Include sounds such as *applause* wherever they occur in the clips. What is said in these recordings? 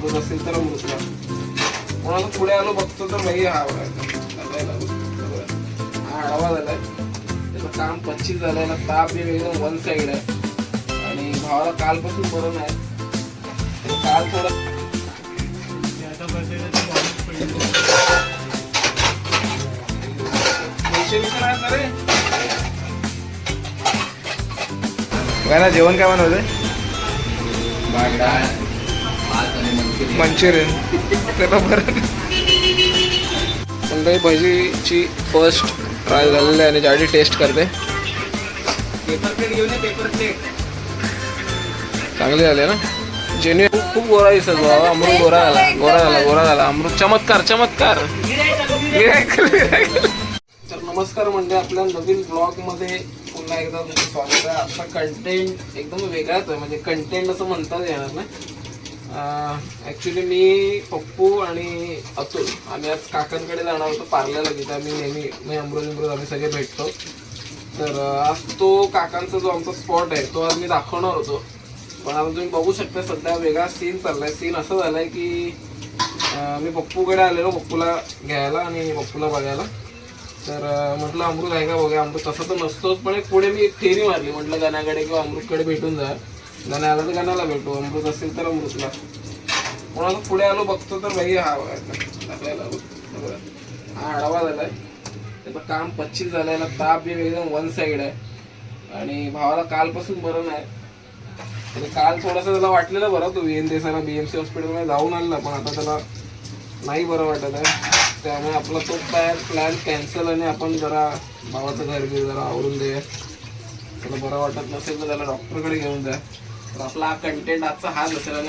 अमृत असेल तर अमृतला कोणाला पुढे आलो बघतो तर भाई हा. हा आडवा झालाय. त्याचं काम पच्चीस झालंय. ना ताप एकदम वन साइड आहे. आणि भावाला कालपासून बरं नाही. काल थोडं नाही ना जेवण काय बनवतंय? मंचुरियन. त्याला बरं. मंडळी भजीची फर्स्ट ट्राय झालेली आहे आणि जाडी टेस्ट करते. पेपर प्लेट घेऊन ये पेपर प्लेट चांगली झाली ना? जेन्यू खूप गोरा दिसत बाबा अमृत गोरा झाला गोरा झाला गोरा झाला. अमृत चमत्कार चमत्कार. तर नमस्कार म्हणजे आपल्या नवीन ब्लॉगमध्ये पुन्हा एकदा तुमचं स्वागत आहे. आपला कंटेंट एकदम वेगळाच आहे. म्हणजे कंटेंट असं म्हणताच येणार नाही. ॲक्च्युली मी पप्पू आणि अतुल आम्ही आज काकांकडे जाणार होतो पार्ल्याला तिथे आम्ही नेहमी मी अमृत अमृत आम्ही सगळे भेटतो. तर आज तो काकांचा जो आमचा स्पॉट आहे तो आज मी दाखवणार होतो. पण आता तुम्ही बघू शकता सध्या वेगळा सीन चाललाय. सीन असं झालाय की मी पप्पूकडे आलेलो पप्पूला घ्यायला आणि पप्पूला बघायला. तर म्हटलं अमृत आहे का बघा अमृत तसं तर नसतोच पण एक पुढे मी एक फेरी मारली. म्हटलं गाण्याकडे किंवा अमृतकडे भेटून जा गाण्या आला तर गाण्याला भेटू. अमृत असेल तर अमृतला. कोणाला पुढे आलो बघतो तर भाई हा आपल्याला बघा. हा आडवा झालाय. त्याचं काम पच्चीस झालंय ना ताप बी एकदम वन साईड आहे. आणि भावाला कालपासून बरं नाही. आणि काल थोडंसं त्याला वाटलेलं बरं तो एन देसाला बीएमसी हॉस्पिटलमध्ये जाऊन आलेला पण आता त्याला नाही बरं वाटत आहे. त्यामुळे आपला तो प्लॅन प्लॅन कॅन्सल आणि आपण जरा भावाचं घर बी जरा आवरून दे त्याला बरं वाटत नसेल तर त्याला डॉक्टरकडे घेऊन जा. तर आपला कंटेंट आजचा हा असेल आणि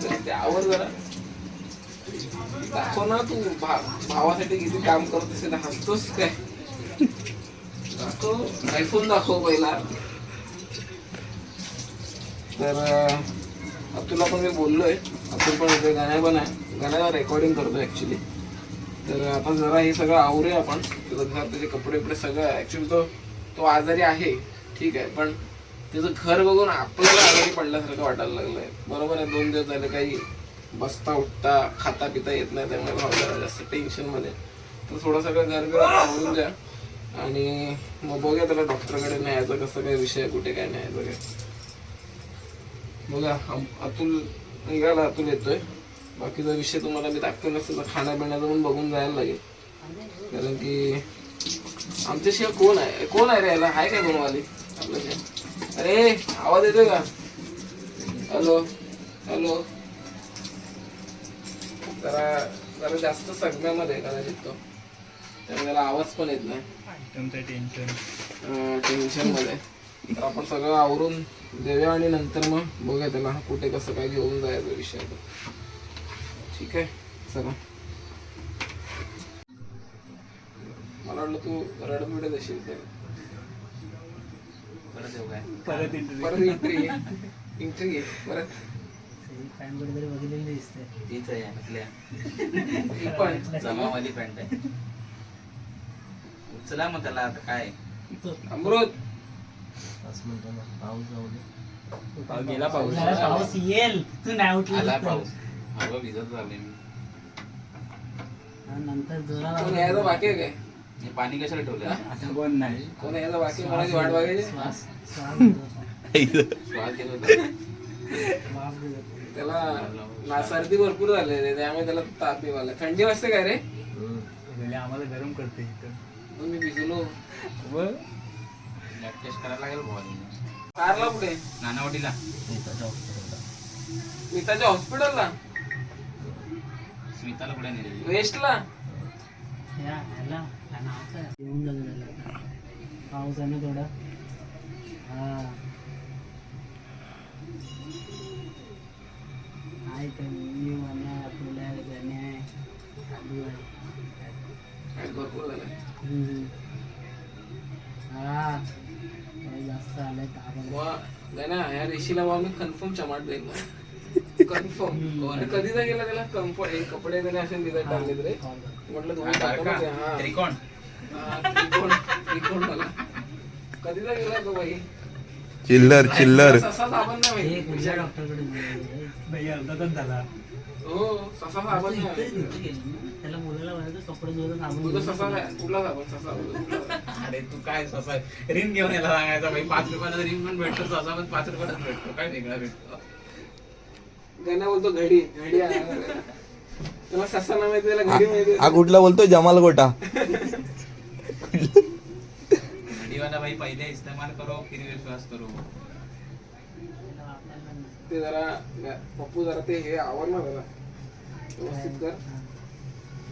जरा ते आवर जरा दाखव ना तू भा भावासाठी किती काम करत ते हसतोस काय? दाखव आयफोन दाखव पहिला. तर अं, आपण पण मी बोललोय अब्दुल पण इथे गाण्या पण आहे. गाण्याला रेकॉर्डिंग करतो ऍक्च्युली तर आता जरा हे सगळं आवरूया आपण. त्याचं घर त्याचे कपडे वपडे सगळं ऍक्च्युली तो तो आजारी आहे. ठीक आहे पण त्याचं घर बघून आपल्याला आजारी पडल्यासारखं वाटायला लागलंय. बरोबर आहे दोन दिवस झाले काही बसता उठता खाता पिता येत नाही त्यामुळे भाव जरा जास्त टेन्शनमध्ये. तर थोडं सगळं घर बिर द्या. आणि मग बघूया त्याला डॉक्टरकडे न्यायचं कसं काय विषय कुठे काय न्यायचं काय. बघा अम- अतुल निघाला अतुल येतोय. बाकीचा विषय तुम्हाला मी दाखवला असेल तर खाण्यापिण्याचं पण बघून जायला लागेल. कारण की आमच्याशिवाय कोण आहे? कोण आहे रे याला? आहे काय कोणवाली? आपल्याशिवाय अरे आवाज येतोय का? Hello hello. जरा जरा जास्त सगळ्यामध्ये कदाचित तो. त्यामुळे त्याला आवाज पण येत नाही. टेन्शनमध्ये. तर आपण सगळं आवरून देऊया आणि नंतर मग बघूया त्याला कुठे कसं काय घेऊन जायचं विषय. ठीक आहे चला. मला वाटलं तू रडबिड देशील ते परत घे परत तीच आहे आपल्या ही पण. जमावाली पॅन्ट आहे. उचला मग त्याला आता काय? अमृत. गेला पाऊस. पाऊस येईल तू नाही उठला आला पाऊस. भिजत झाले मी. नंतर कोण यायचं बाकी आहे काय? हे पाणी कशाला ठेवलं? आता कोण नाही. कोण यायचं बाकी? कोणाची वाट बघायची? श्वास. श्वास घेतो. होता. त्याला ना सर्दी भरपूर झालेली त्यामुळे त्याला ताप बी आला थंडी वाजते काय रे? आम्हाला गरम करते इथं. मी भिजलो. ब्लड टेस्ट करायला लागेल भावानी कारला कुठे? नानावटीला. मिताच्या हॉस्पिटलला स्मिताला कुठे नेली? वेस्टला? या ह्याला आता येऊन जाऊ झालं थोडा हा आहे का मी आहे आहे भरपूर हा जास्त आलाय. ना या रेशीला वा मी कन्फर्म चमाट कन्फर्म कधीचा गेला त्याला कम्फर्ट कपडे त्याने असे निघत टाकले रे म्हटलं तुम्ही त्रिकोण चिल्लर चिल्लर. ससा साबण नाही हे? अरे तू काय ससा रिंग घेऊन यायला सांगायचा भाई पाच रुपयाला रिंग पण भेटतो ससा पण पाच रुपयालाच भेटतो. काय वेगळा भेटतो? गण्या बोलतो घडी घडी आहे. तुला ससा ना माहिती त्याला घडी माहिती हा कुठला बोलतोय? जमाल गोटा *laughs* घडीवाला भाई पहिले इस्तेमाल करो फिर विश्वास करो. ते जरा पप्पू जरा ते हे आवर ना. जरा व्यवस्थित कर.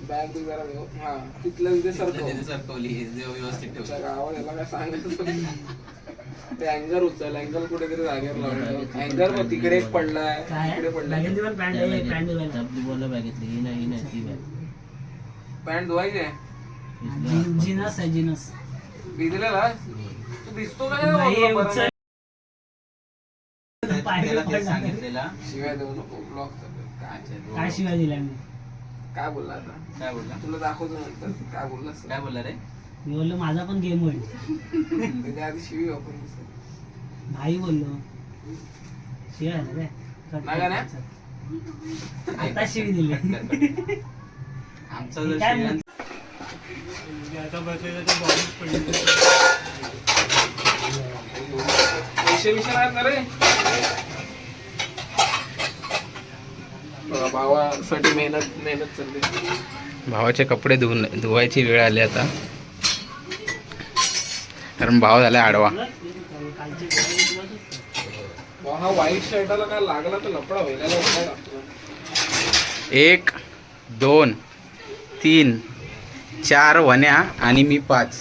बॅग जरा व्यव- हा तिथलं तिथे सरकव. तिथे सरकवली जे व्यवस्थित तुमच्या ठेवलं गावात याला काय सांगायचं ते अँगर उचल अँगल कुठेतरी जागेवर लावलं अँगर पण तिकडे एक पडलाय तिकडे बॅगेतली बॅगेतली ही नाही ही नाही ती बॅग. पॅन्ट धुवायची आहे? जिन- जिनस आहे जिनस. भिजलेला? तू भिजतो उचल. त्याला सांगितलेला. शिवाय देऊ नको ब्लॉक काय काय शिवाय दिल्या मी? काय बोलला आता? काय बोलला? तुला दाखवतो नंतर. काय बोललास काय बोलला रे? मी बोललो माझा पण गेम होईल. त्याच्या आधी शिवी वापरून भाई बोललो. शिवाय ना? कट नाही. आता शिवी दिली. आमचा जर काय श्रीरंग- पैसे विषय आहेत ना रे. बघा, भावासाठी मेहनत मेहनत चालली. भावाचे कपडे धुवून धुवायची वेळ आली आता. कारण भाव झाला आडवा. हा व्हाईट शर्टाला काय लागला तर लपडा व्हायला एक दोन तीन चार वन्या आणि मी पाच.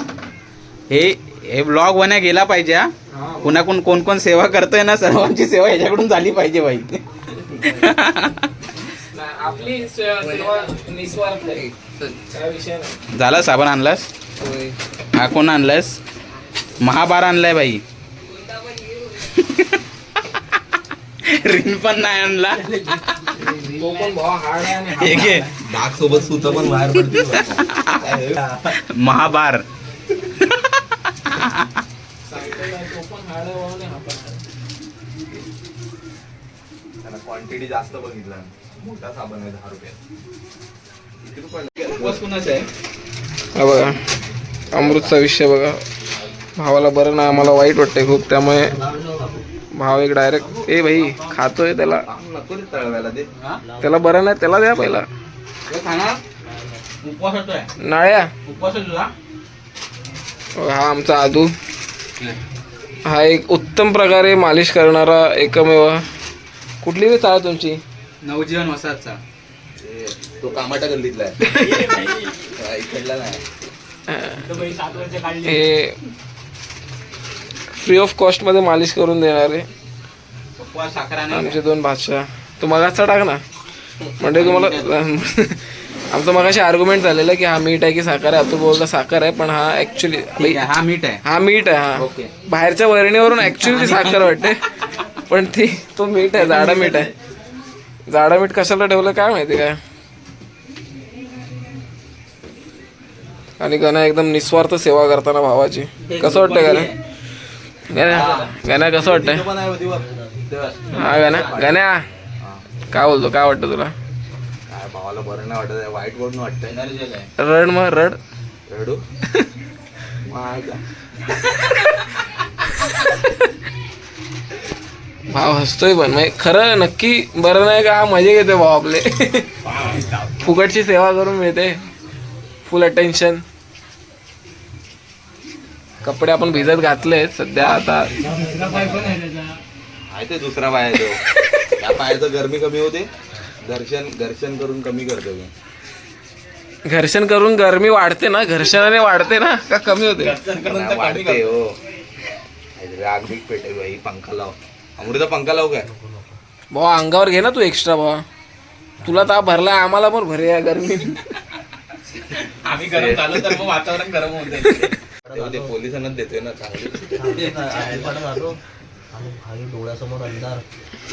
हे हे ब्लॉग वन्या गेला पाहिजे हा. हा कुणाकडून कोण कोण सेवा करतोय ना सर्वांची सेवा याच्याकडून झाली पाहिजे बाई. *laughs* आपली झाला साबण आणलास? हा कोण आणलास? महाबार आणलाय बाई. *laughs* रिन पण नाही आणला. हे डाग सोबत सुत पण बाहेर हा आहे. क्वांटिटी जास्त बघितला. मोठा साबण आहे दहा रुपयात आहे? हा बघा. अमृतचा विषय बघा. भावाला बरं नाही आम्हाला वाईट वाटतंय खूप. त्यामुळे भाव एक डायरेक्ट ए भाई खातोय त्याला. त्याला बरं नाही त्याला द्या पहिला. नाळ्या हा आमचा आदू. हा एक उत्तम प्रकारे मालिश करणारा एकमेव. कुठली रे चाळ तुमची? नवजीवन ते तो कामाटा गल्लीतला आहे. *laughs* हा, इकडला नाही तो बाई सात वर्ष काढली हे फ्री ऑफ कॉस्टमध्ये मालिश करून देणारे नाही आमचे दोन बादशाह. तू मगाचा टाक ना? म्हणजे तुम्हाला *laughs* आमचं मगाशी आर्ग्युमेंट झालेलं की हा मीठ आहे की साखर आहे. तू बोलता साखर आहे पण हा ऍक्च्युली आहे, हा मीठ आहे. हा मीठ आहे हा. बाहेरच्या वरणीवरून ऍक्च्युली साखर वाटते. पण ती तो मीठ आहे जाडा मीठ आहे. जाडा मीठ कशाला ठेवलं काय माहिती काय? आणि गणा एकदम निस्वार्थ सेवा करताना भावाची. कसं वाटतं गण्या गण्या गण्या कसं वाटतंय. हा गण्या गण्या. काय बोलतो काय वाटतं तुला? भावाला बरं नाही वाटत वाईट वाटतंय. आहे रड मग रड. रडू? *laughs* भाव हसतोय पण म्हणजे खरं नक्की बरं नाही का मजे घेते भाव आपले. *laughs* फुकटची सेवा करून मिळते. फुल अटेन्शन कपडे आपण भिजत घातले सध्या आता दुसरा पाय पण आहे ते दुसरा पाय आहे तो. त्या पायाचं गरमी कमी होते. घर्षण घर्षण करून कमी करतो मी. घर्षण करून गरमी वाढते ना घर्षणाने वाढते ना का कमी होते? वाढते हो. बीक पेटे भाई पंखा लाव. अमृता पंखा लाव काय? भावा अंगावर घे ना तू एक्स्ट्रा भावा. तुला ताप भरला आम्हाला पण भरे या गरमी. आम्ही गरम झालो तर मग वातावरण गरम होते ते पोलिसांनाच देतोय ना चांगली डोळ्यासमोर अंधार.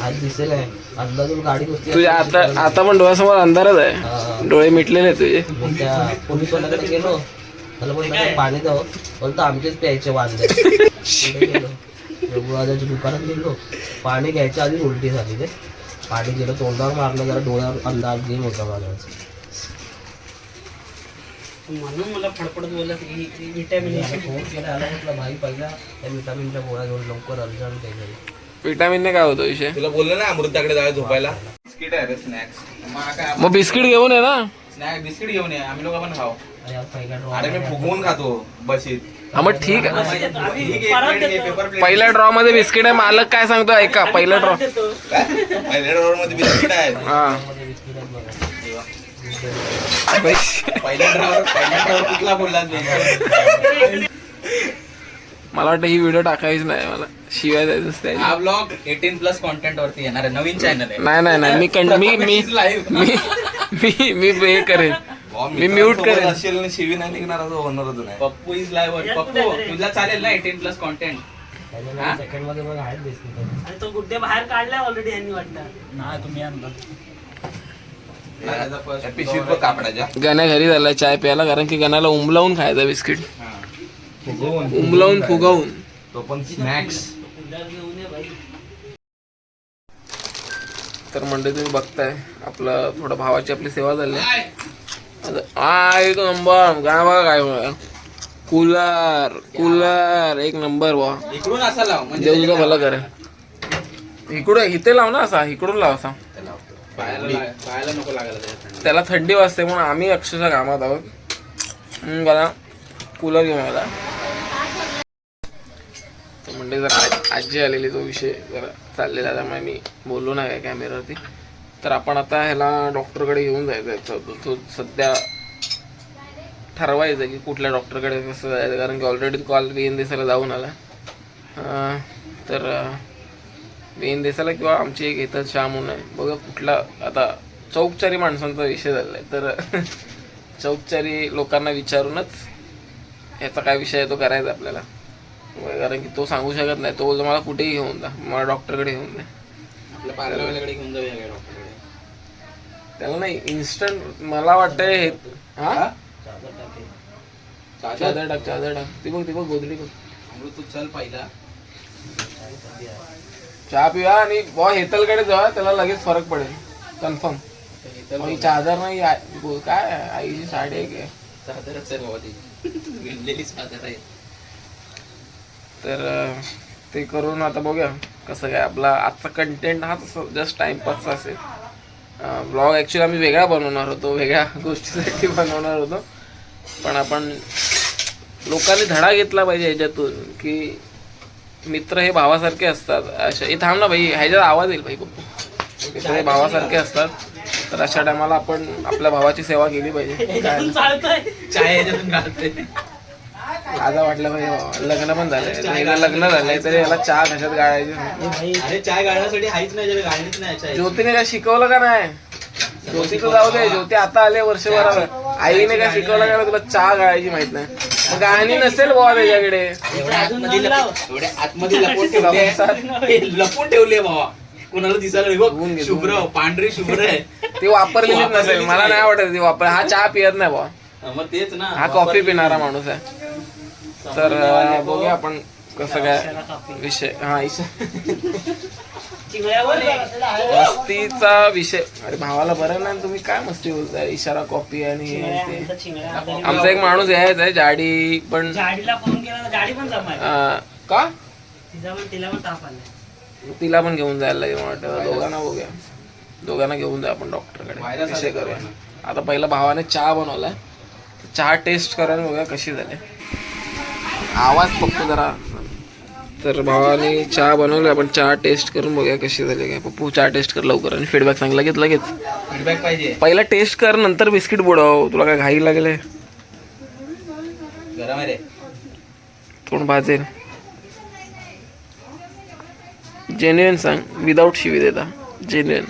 आज दिसेल आहे. अंदाजून गाडी नुसती तुझ्या आता आता पण डोळ्यासमोर अंधारच आहे. डोळे मिटलेले तुझे. मग त्या पोलीसवाल्याकडे गेलो. त्याला बोलतो पाणी द्यावं? बोलतो आमचेच प्यायचे वांदे. *laughs* रघुराजाच्या दुकानात गेलो. पाणी घ्यायच्या आधी उलटी झाली रे. पाणी गेलं तोंडावर मारलं जरा डोळ्यावर अंदाज गेम होता माझा म्हणून मला फडफडत बोलत की विटॅमिन फोन केला आला म्हटलं भाई पहिला त्या विटामिनच्या गोळ्या घेऊन लवकर अर्जंट काही विटामिनने काय होतो विषय? तुला बोललो ना अमृताकडे जायला झोपायला. बिस्किट आहे रे स्नॅक्स मग काय मग बिस्किट घेऊन ये ना. स्नॅक बिस्किट घेऊन ये. आम्ही लोक पण खाऊ. अरे मी फुगवून खातो बशीत. हा मग ठीक आहे. आहे. पहिल्या ड्रॉ मध्ये बिस्किट आहे मालक काय सांगतो ऐका पहिला ड्रॉ मध्ये बिस्किट आहेत हा बिस्किट आहेत बघा पहिल्या ड्रॉवर पहिल्या ड्रॉवर कुठला बोलला नाही मला वाटतं ही व्हिडिओ टाकायची नाही मला शिवाय द्यायचं असते हा ब्लॉग एटीन प्लस कॉन्टेंट वरती येणार आहे नवीन चॅनल आहे. नाही नाही नाही मी कंट मी *laughs* मी. मी मी मी हे करेन. मी म्यूट करेन. असेल आणि शिवी नाही निघणार असं होणारच नाही पप्पू इज लाईव्ह पप्पू तुला चालेल ना एटीन प्लस कॉन्टेंट सेकंडमध्ये बघा आहेत आणि तो गुड्डे बाहेर काढलाय ऑलरेडी यांनी वाटलं नाही तुम्ही आणलं. पिशवीत बघ कापडाच्या. गण्या घरी झाला चाय प्यायला कारण की गण्याला उमलावून खायचा बिस्किट. उमलावून फुगवून. तो पण स्नॅक्स तर म्हणजे तुम्ही बघताय आपलं थोडं भावाची आपली सेवा झाली. आता- हा एक नंबर. काय बघा काय कूलर कूलर एक नंबर वा इकडून असा लाव म्हणजे भलं करे. इकडून इथे लाव ना असा इकडून लाव असा. त्याला थंडी वाजते म्हणून आम्ही अक्षरशः कामात आहोत. बघा. कूलर घेऊन आला. म्हणजे जरा आज- आलेली तो विषय जरा चाललेला त्यामुळे मी बोललो नाही काय कॅमेरावरती तर आपण आता ह्याला डॉक्टरकडे घेऊन जायचं आहे. तो सध्या ठरवायचं की कुठल्या डॉक्टरकडे कसं जायचं कारण की ऑलरेडी कॉल बी एन देसाला जाऊन आला. तर एन देसाला किंवा आमची एक इथं श्याम म्हणून आहे बघा कुठला आता चौकचारी माणसांचा विषय झालाय. तर *laughs* चौकचारी लोकांना विचारूनच ह्याचा काय विषय आहे तो करायचा आपल्याला. कारण की तो सांगू शकत नाही. तो बोलतो मला कुठेही घेऊन जा. मला डॉक्टरकडे घेऊन जा. आपल्या घेऊन जाऊया डॉक्टरकडे? त्याला नाही इन्स्टंट मला वाटतंय हे हा? चादर टाक चादर टाक. ती बघ ती बघ गोदडी बघ. तू चल पहिला. चहा पिवा आणि बॉ हेतलकडे जा त्याला लगेच फरक पडेल. कन्फर्म मग ही चादर नाही आ- गो- काय आईची साडी आहे चादरच आहे बाबा ती चादर आहे. तर अं, ते करून आता बघूया कसं काय आपला आजचा कंटेंट हा जस्ट टाइमपासचा असेल. ब्लॉग ॲक्च्युली आम्ही वेगळा बनवणार होतो वेगळ्या गोष्टीसाठी बनवणार होतो. पण आपण लोकांनी धडा घेतला पाहिजे ह्याच्यातून की मित्र हे भावासारखे असतात. अशा हे थांब ना भाई ह्याच्यात आवाज येईल भाई पप्पू मित्र हे भावासारखे असतात. तर अशा टायमाला आपण आपल्या भावाची सेवा केली पाहिजे. आता वाटलं पाहिजे लग्न पण झालंय. लग्न झालंय तरी याला चहा कशात गाळायची? गाळण्यासाठी ज्योतीने काय शिकवलं का नाही? ज्योतीचं जाऊ दे ज्योती आता आले वर्षभरावर. आईने काय शिकवलं का नाही तुला चहा गाळायची माहीत नाही. गाणी नसेल बुवा त्याच्याकडे. एवढ्या आतमध्ये लप- एवढ्या आतमध्ये लपून *laughs* ठेवले. लपून ठेवले बाबा. कोणाला दिसायला नाही बघ. शुभ्र पांढरी शुभ्र आहे. ती वापरलेलीच नसेल. मला नाही वाटत ती वापर. हा चहा पियत नाही बुवा. हा, मग तेच ना. हा कॉफी पिणारा माणूस आहे. तर अं, बघूया आपण कसं काय विषय हा इशा मस्तीचा विषय. अरे भावाला बरं नाही तुम्ही काय मस्ती बोलताय? इशारा कॉपी आणि हे आमचा एक माणूस यायचा आहे जाडी पण का? तिला पण घेऊन जायला लागेल वाटतं. दोघांना बघूया. दोघांना घेऊन जा आपण डॉक्टरकडे विषय करूया. आता पहिला भावाने चहा बनवलाय. चहा टेस्ट करून बघूया कशी झाली. आवाज फक्त जरा तर भावाने चहा बनवलाय आपण चहा टेस्ट करून बघूया कशी झाली काय. पप्पू चहा टेस्ट कर लवकर आणि फीडबॅक सांग लगेच लगेच. फीडबॅक पाहिजे. पहिला टेस्ट कर नंतर बिस्किट बुडव. तुला काय घाई लागले? तोंड भाजेल. जेन्युन सांग विदाऊट शिवी देता. जेन्युन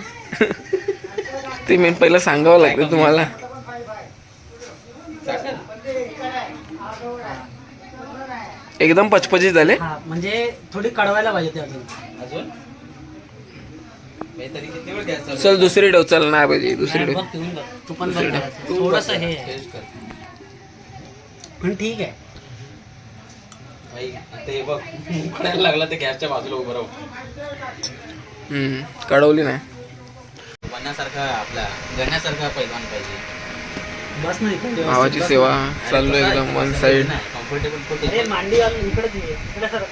ते मेन पहिलं सांगावं लागतं तुम्हाला. एकदम पचपची झाले? हा म्हणजे थोडी कळवायला पाहिजे ते अजून. अजून? तरी किती वेळ घ्यायचं चल दुसरी ठेव चल नाही पाहिजे दुसरी नाही, ठेव बघ पिऊन बघ तू पण बघ. थोडस हे. आहे. टेस्ट कर. पण ठीक आहे. भाई आता हे बघ उकडायला लागला ते गॅसच्या बाजूला उभं राहू. हम्म, कळवली नाही. गण्यासारखा आपला गण्यासारखा पैलवान पाहिजे. बस नाही बस. सेवा चालू आहे एकदम वन साइड कम्फर्टेबल अरे मांडी घालून इकडेच ये. इकडे सर.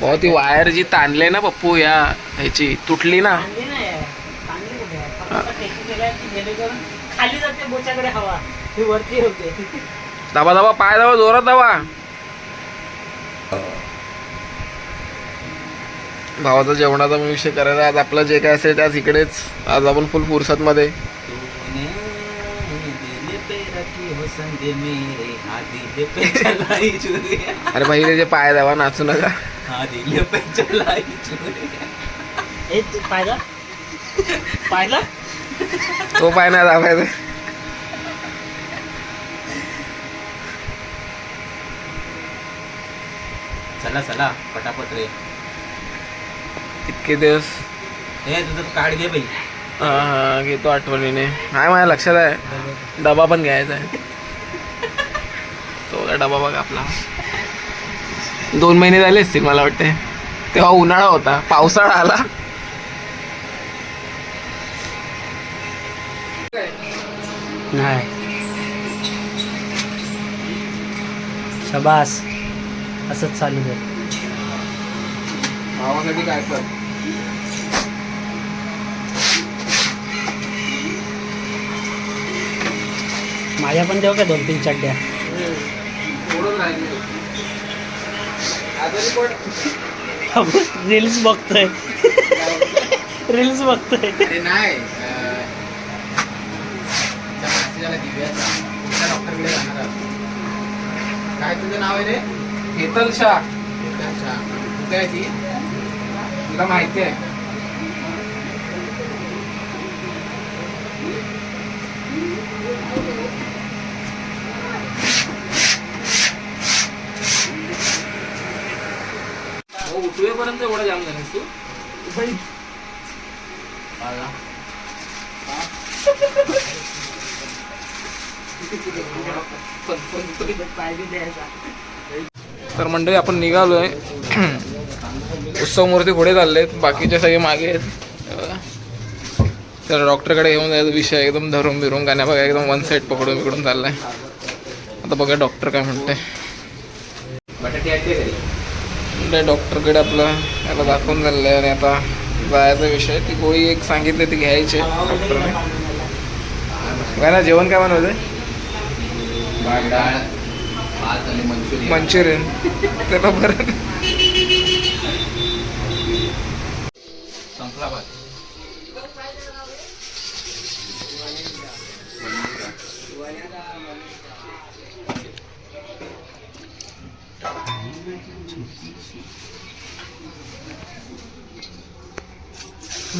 भाऊ ती वायर जी ताणले ना पप्पू या ह्याची तुटली ना. मांडी नाही आहे. मांडी कुठे आहे? फक्त टेकी केल्या की जेणेकरून खाली जाते बोच्याकडे हवा. ही वरती होते. दाबा दाबा पाय दाबा जोरात दाबा. भावाचा जेवणाचा विषय करायचा आज आपलं जे काय असेल त्याच इकडेच. आज आपण फुल फुरसत मध्ये तूने दिल पे मेरे हाँ दिल पे चलाई चुरिया अरे पहिले जे पाय दाबा नाचू नका. हाँ दिल पे चलाई चुरिया हे तू पाहिलं पाहिलं तो पाय नाही दाबायचा. चला चला पटापट रे. इतके दिवस. हे तुझं कार्ड घे बाई. हा हा घेतो आठवणीने. हाय माझ्या लक्षात आहे. डबा पण घ्यायचा आहे. काय डबा बघा आपला. दोन महिने झाले असतील मला वाटते. तेव्हा उन्हाळा होता पावसाळा आला. नाही. शबास. असंच चालू दे. भावासाठी काय कर? माझ्या पण देऊ का दोन तीन चड्ड्या रील्स बघतोय. रील्स बघतोय. अरे नाही डॉक्टरकडे जाणार काय तुझं नाव आहे रे? हेतल शाह. हेतल शाह. कुठे आहे ती? तुला माहिती आहे. उठवेपर्यंत एवढं जाम झालं तू तर मंडळी आपण निघालोय. उत्सव मूर्ती पुढे चाललेत. बाकीचे सगळे मागे आहेत. तर डॉक्टरकडे घेऊन जायचा विषय एकदम धरून बिरून गाण्या बघा एकदम वन साईड पकडून बिकडून चाललाय. आता बघा डॉक्टर काय म्हणते डॉक्टरकडे आपलं याला दाखवून झालेलं आहे आणि आता जायचा विषय. ती गोळी एक सांगितली ती घ्यायची. डॉक्टरने. काय ना जेवण काय मंचुरियन. मंचुरियन. त्याला बरं. संपला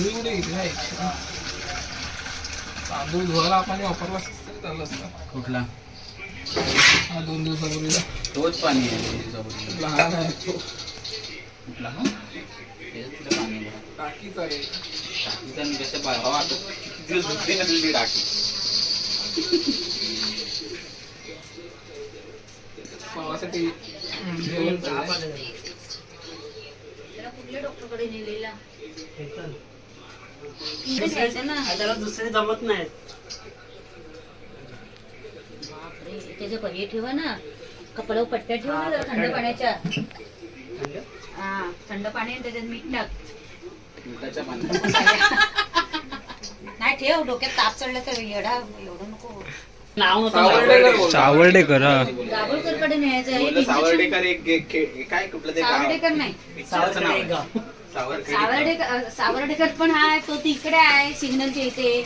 छुरी कुठे घेतली नाही तांदूळ धुवायला आपण वापरला तरी चाललं असतं. कुठला? हा दोन दिवसापूर्वीचा. तोच पाणी आहे दोन दिवसापूर्वी. लहान आहे तो. कुठला हा? कुठे पाणी आहे. टाकीचा आहे. टाकीचं कसं पा- हवा आता किती दिवस धुतली नसली ती टाकी? पावासाठी जेवण चाललंय. कुठल्या डॉक्टरकडे नेलेला हेतल. इकडे न्यायचं ना त्याला दुसरे जमत नाहीत. बापरे, त्याचे पर्याय ठेवा ना पट्ट्या ठेवा ना जरा थंड पाण्याच्या. हा थंड पाणी आणि त्याच्यात मीठ टाक. मिठाच्या पाण्यात. *laughs* नाही ठेव डोक्यात ताप चढला तर येडा एवढं नको. नाव सावर्डेकर बोलतो. सावर्डेकर हा. दाभोळकरकडे न्यायचं आहे बोललं सावर्डेकर एक एक- एक- काय कुठलं ते गाव? सावर्डेकर नाही. पिक्चरचं नाव आहे. सावर्डेकर सावर्डेकर सावर्डेकर पण हाय तो तिकडे आहे सिग्नलच्या इथे.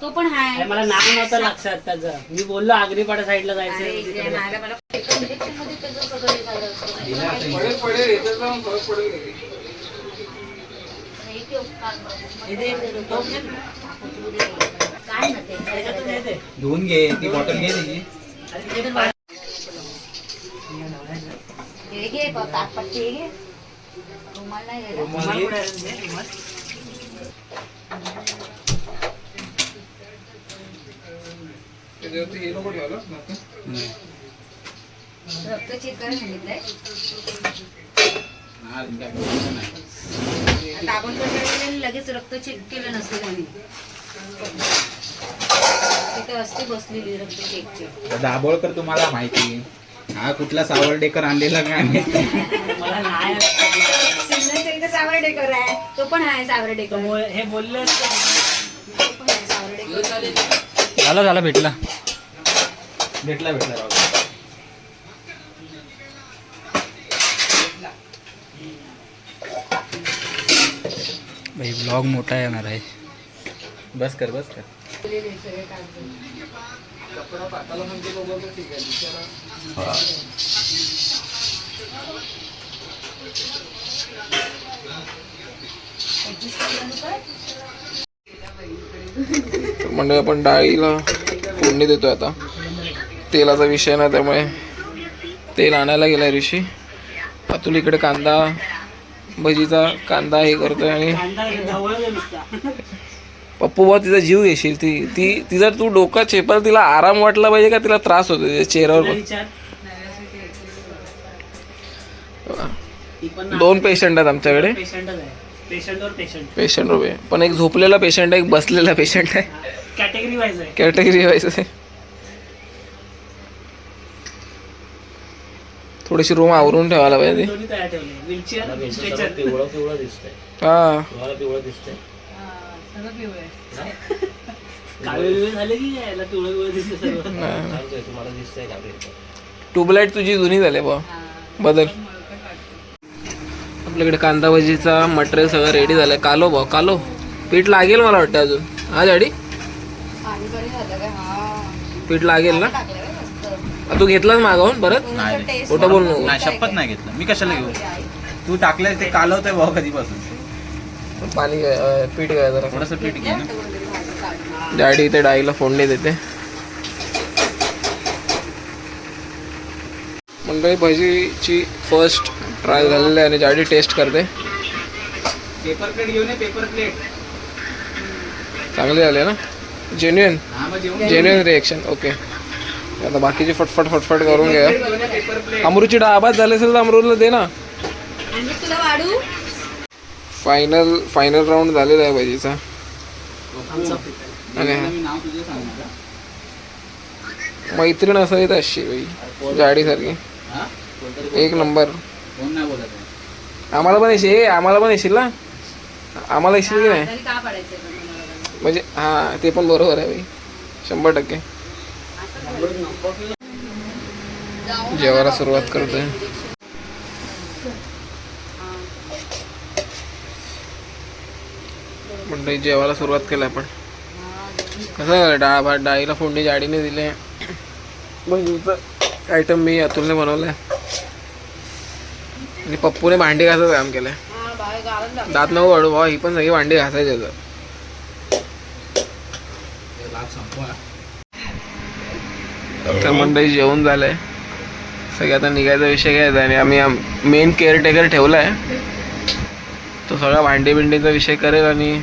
तो पण हाय. मला नाव नव्हतं लक्षात त्याचं. मी बोललो आगरीपाडा साईडला अरे, जायचं इकडे मागे मला इंजेक्शनमध्ये त्याचं सगळं हे झालं असतं. दिलं आता. इंजेक्शन. पडेल पडेल येतं जाऊन फरक पडेल. घरी. हे ठेव, कान काय ना ते. धुवून घे ती बॉटल घे त्याची हे घे ताटपट्टी हे घे. रुमाल नाही. रक्त चेक करायला सांगितलंय. आता आपण कसं लगेच रक्त चेक केलं नसतं त्यांनी. तिथे असते बसलेली रक्त चेकची दाभोळकर तुम्हाला माहिती. हा कुठला सावर्डेकर आणलेला काय मला नाही सावर्डेकर आहे. तो पण आहे सावर्डेकर हे बोलले झाला झाला भेटला. भेटला भेटला राव भाई ब्लॉग मोठा येणार आहे. बस कर बस कर. म्हणजे आपण डाळीला फोडणी देतोय आता. तेलाचा विषय ना त्यामुळे तेल आणायला गेलाय ऋषी. अतुल इकडे कांदा भजीचा कांदा हे करतोय आणि पप्पू भाऊ तिचा जीव घेशील. ती ती ती जर तू डोका चेपाल तिला आराम वाटला पाहिजे का तिला त्रास होतो तिच्या चेहऱ्यावर. दोन पेशंट आहेत आमच्याकडे. पेशंटच आहे पेशंटवर पेशंट पेशंट उभे पण एक झोपलेला पेशंट आहे एक बसलेला पेशंट आहे. कॅटेगरी वाईज आहे. कॅटेगरी वाईज आहे. थोडीशी रूम आवरून ठेवायला पाहिजे. व्हीलचेअर सगळं स्ट्रेचर पिवळं पिवळं दिसतंय हा तुम्हाला पिवळं दिसतंय काळे बिळे झाले की यायला? पिवळं पिवळं दिसते सर्व सांगतोय तुम्हाला दिसतंय का ते? ट्यूबलाईट तुझी जुनी झाली बा बदल. आपल्याकडे कांदा भजीचा मटेरियल सगळं रेडी झालंय. कालो भाऊ कालो. पीठ लागेल मला वाटतं अजून. हा गाडी पीठ लागेल ना? तू घेतलाच मागवून परत? नाही खोटं बोल नको. नाही शपथ नाही घेतलं. मी कशाला घेऊ? तू टाकलंय ते कालवतोय भाऊ कधीपासून. पाणी पीठ घ्या जरा. थोडस पीठ घे ना. इथे डाळीला फोडणी देते. मंडळी भजीची फर्स्ट ट्राय झालेली आहे आणि डॅडी टेस्ट करते. पेपर प्लेट घेऊन पेपर प्लेट चांगली झाली ना? जेन्युन हा जेन्युन रिएक्शन ओके आता बाकीची फटफट फटफट करून घ्या. अमरूची डाळ आबाद झाली असेल तर अमरूला दे ना. तुला वाढू? फायनल फायनल राऊंड झालेला आहे भजीचा. आणि हा. मैत्रीण असावी तर अशी बाई गाडीसारखी हा? एक नंबर. आम्हाला पण येशील आम्हाला पण येशील ना? आम्हाला येशील की नाही? तरी का पाडायचं पण तुम्हाला? म्हणजे हा ते पण बरोबर आहे बाई. शंभर टक्के. जेवायला सुरुवात करतोय. मंडळी जेवायला सुरुवात केली आपण. कसं झालं डाळ भात डाळीला फोडणी जाडीने दिले. भजीचं आयटम मी अतुलने बनवलंय. आणि पप्पूने भांडी घासायचं काम केलंय. दात नको वाढू भाऊ ही पण सगळी भांडी घासायची आहेत. तर मंडळी जेवण झालंय. सगळे आता निघायचा विषय घ्यायचा आणि आम्ही मेन केअरटेकर आहे तो सगळा भांडी बिंडीचा विषय करेल आणि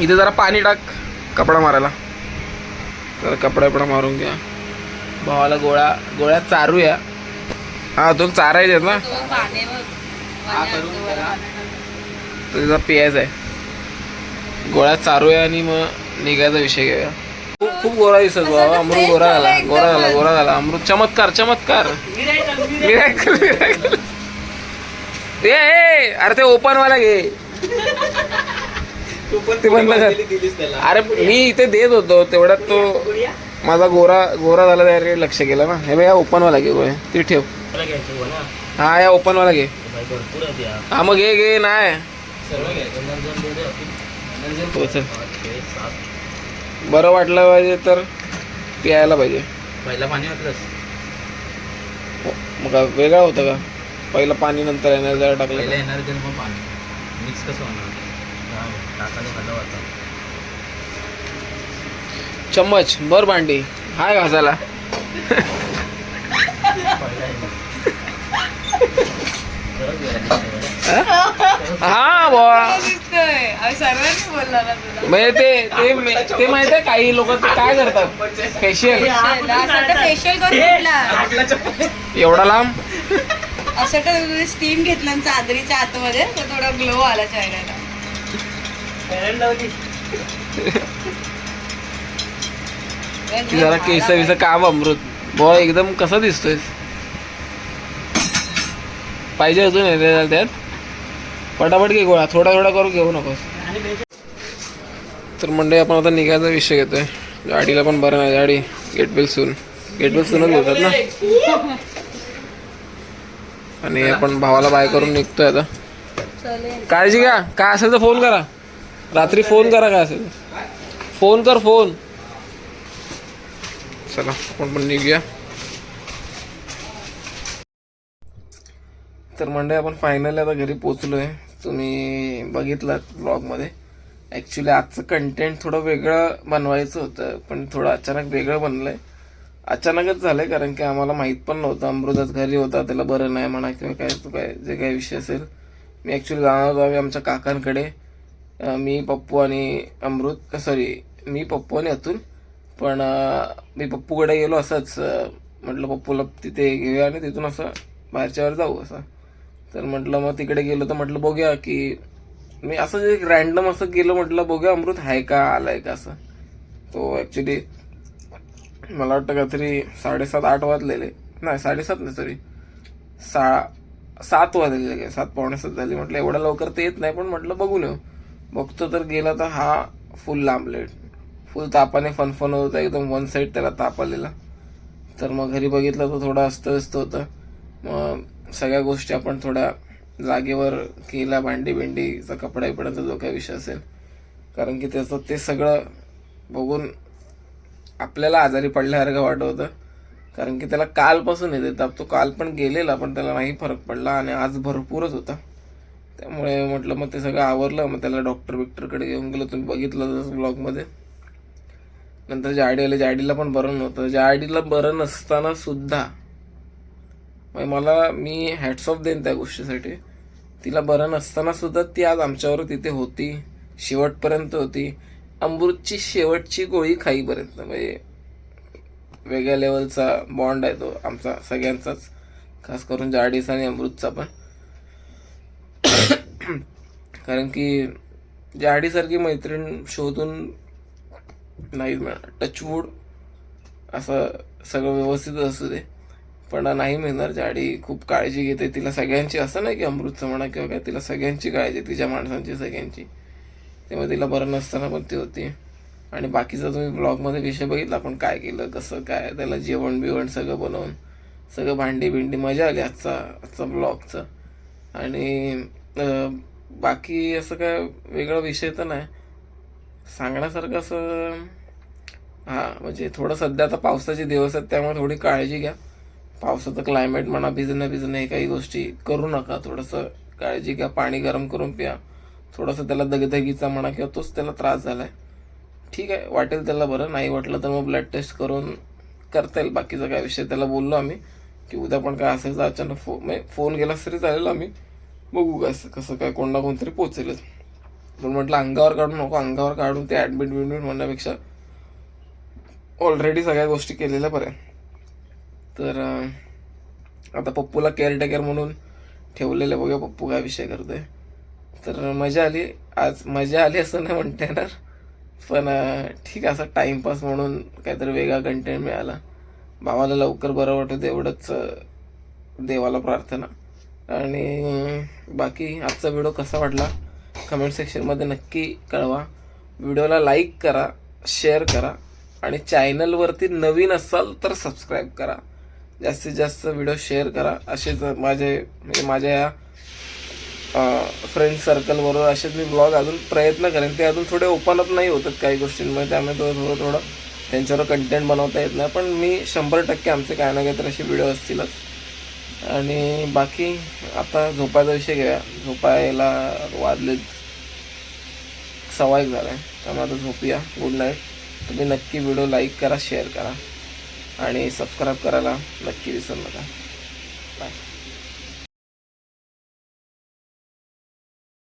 इथे जरा पाणी टाक. कपडा मारायला. तर कपडा बिपडा मारून घ्या. भावाला गोळ्या गोळ्या चारूया. हा तो चारायचे ना? तर तिचा पियायचा आहे. गोळ्या चारूया आणि मग निघायचा विषय घेऊया. खूप खूप गोरा दिसत बाबा अमृत गोरा झाला. गोरा झाला गोरा झाला. अमृत चमत्कार चमत्कार. ए, अरे ते ओपन वाला घे. ते बंद कर. अरे मी इथे देत होतो तेवढ्यात तो माझा गोरा गोरा झाला त्याने लक्ष केलं ना. हे बघ ओपन वाला घे गोळे ती ठेव. हो हा या ओपन वाला घे हा मग घे घे नाही. हो. बरं वाटलं पाहिजे तर प्यायला पाहिजे. पहिला पाणी वाटलंस मग वेगळा होतं का? पहिलं पाणी नंतर येणार जरा टाकलं पाणी. मिक्स कसं होणार? आता चम्मच बर भांडी. हाय घासायला. हा बुवा. म्हणजे ते ते ते माहीत आहे काही लोक ते काय करतात? फेशियल फेशियल करून कुठला? एवढा लांब? असं तर स्टीम घेतलं ना चादरीच्या आतमध्ये तर थोडा ग्लो आला चेहऱ्याला. जरा केस विस काम अमृत. बॉ एकदम कसं दिसतोय पाहिजे अजून त्यात? पटापट घे गोळा थोडा थोडा करून घेऊ नकोस. तर मंडळी आपण आता निघायचा विषय घेतोय. गाडीला पण बरं नाही गाडी. Get bill soon get bill सूनच होतात ना? आणि आपण भावाला बाय करून निघतोय आता. काळजी घ्या. काय असेल तर फोन करा. रात्री फोन करा काय असेल. फोन कर फोन. चला फोन पण निघूया. तर मंडळी आपण फायनली आता घरी पोचलोय तुम्ही बघितलं ब्लॉगमध्ये ॲक्च्युली आजचं कंटेंट थोडं वेगळं बनवायचं होतं पण थोडं अचानक वेगळं बनलंय. अचानकच झालं आहे कारण की आम्हाला माहीत पण नव्हतं. अमृताच घरी होता त्याला बरं नाही म्हणा किंवा काय तो काय जे काही विषय असेल. मी ॲक्च्युली जाणार होतो आम्ही आमच्या काकांकडे मी पप्पू आणि अमृत सॉरी मी पप्पू आणि अतुल. पण मी पप्पूकडे गेलो असंच म्हटलं पप्पूला तिथे घेऊया आणि तिथून असं बाहेरच्यावर जाऊ असं. तर म्हटलं मग तिकडे गेलो तर म्हटलं बघूया की मी असं जे रॅन्डम असं गेलो म्हटलं बघूया अमृत आहे का आलाय का असं. तो ॲक्च्युली मला वाटतं काहीतरी साडेसात आठ वाजलेले. नाही साडेसात नाही सॉरी सा सात वाजलेले काय सात पावणे सात झाली. म्हटलं एवढ्या लवकर ते येत नाही पण म्हटलं बघून येऊ. बघतो तर गेला तर हा फुल लांबलेट फुल तापाने फनफन होत होता एकदम वन साईड त्याला ताप आलेला. तर मग घरी बघितलं तर थोडं अस्तव्यस्त होतं. मग सगळ्या गोष्टी आपण थोड्या जागेवर केल्या भांडी बिंडीचा कपडा बिपडाचा जो काही विषय असेल. कारण की त्याचं ते सगळं बघून आपल्याला आजारी पडल्यासारखं वाटत होतं. कारण की त्याला कालपासून येते ताप तो काल पण गेलेला पण त्याला नाही फरक पडला आणि आज भरपूरच होता. त्यामुळे म्हटलं मग ते सगळं आवरलं. मग त्याला डॉक्टर बिक्टरकडे घेऊन गेलो. तुम्ही बघितलं तसं ब्लॉगमध्ये नंतर जाडी आले जाडीला पण बरं नव्हतं. जाडीला बरं नसताना सुद्धा म्हणजे मला मी हॅट्स ऑफ देईन त्या गोष्टीसाठी. तिला बरं नसताना सुद्धा ती आज आमच्यावर तिथे होती. शेवटपर्यंत होती. अमृतची शेवटची गोळी खाईपर्यंत. म्हणजे वेगळ्या लेवलचा बॉन्ड आहे तो आमचा सगळ्यांचाच. खास करून जाडीचा आणि अमृतचा पण. कारण की जाडीसारखी मैत्रीण शोधून नाही मिळणार. टचवूड असं सगळं व्यवस्थित असू दे. पण नाही मिळणार जाडी खूप काळजी घेते. तिला सगळ्यांची असं नाही की अमृतचं म्हणा किंवा काय तिला सगळ्यांची काळजी तिच्या माणसांची सगळ्यांची. तेव्हा तिला बरं नसताना पण ती होती. आणि बाकीचा तुम्ही ब्लॉगमध्ये विषय बघितला आपण काय केलं कसं काय त्याला जेवण बिवण सगळं बनवून सगळं भांडी बिंडी मजा आली आजचा आजचा ब्लॉगचं. आणि बाकी असं काय वेगळा विषय तर नाही. सांगण्यासारखं असं हां म्हणजे थोडं सध्या आता पावसाचे दिवस आहेत त्यामुळे थोडी काळजी घ्या. पावसाचं क्लायमेट म्हणा भिजणं भिजणं हे काही गोष्टी करू नका. थोडंसं काळजी घ्या पाणी गरम करून प्या. थोडंसं त्याला दगदगीचा म्हणा किंवा तोच त्याला त्रास झाला आहे ठीक आहे वाटेल त्याला बरं नाही वाटलं तर मग ब्लड टेस्ट करून करता येईल. बाकीचा काय विषय त्याला बोललो आम्ही की उद्या पण काय असेल तर अचानक फो म्हणजे फोन गेलास तरी चालेल आम्ही. बघू कसं कसं काय कोण ना कोणतरी पोचेलच पण म्हटलं अंगावर काढू नको अंगावर काढून ते ॲडमिट बिडमिट म्हणण्यापेक्षा ऑलरेडी सगळ्या गोष्टी केलेल्या बऱ्या. तर आता पप्पूला केअरटेकर म्हणून ठेवलेलं बघूया पप्पू काय विषय करतोय. तर मजा आली. आज मजा आली असं नाही म्हणता येणार. पण ठीक आहे असं टाइमपास म्हणून काहीतरी वेगळा कंटेंट मिळाला. भावाला लवकर बरं वाटत एवढंच देवाला प्रार्थना. आणि बाकी आजचा व्हिडिओ कसा वाटला? कमेंट सेक्शनमध्ये नक्की कळवा. व्हिडिओला लाईक करा शेअर करा आणि चॅनलवरती नवीन असाल तर सबस्क्राईब करा. जास्तीत जास्त व्हिडिओ शेअर करा. असेच माझे म्हणजे माझ्या या फ्रेंड सर्कलबरोबर असेच मी ब्लॉग अजून प्रयत्न करेन. ते अजून थोडे ओपन अप नाही होतात काही गोष्टींमध्ये. त्यामुळे थोडं थोडं थोडं त्यांच्यावर कंटेंट बनवता येत नाही. पण मी शंभर टक्के आमचे काही ना काहीतरी असे व्हिडिओ असतीलच. आणि बाकी आता झोपायचा विषय घ्या. झोपायला वाजले सवा एक झाला. आहे त्यामुळे आता झोपूया. गुड नाईट तुम्ही नक्की व्हिडिओ लाईक करा शेअर करा आणि सबस्क्राईब करायला नक्की विसरू नका.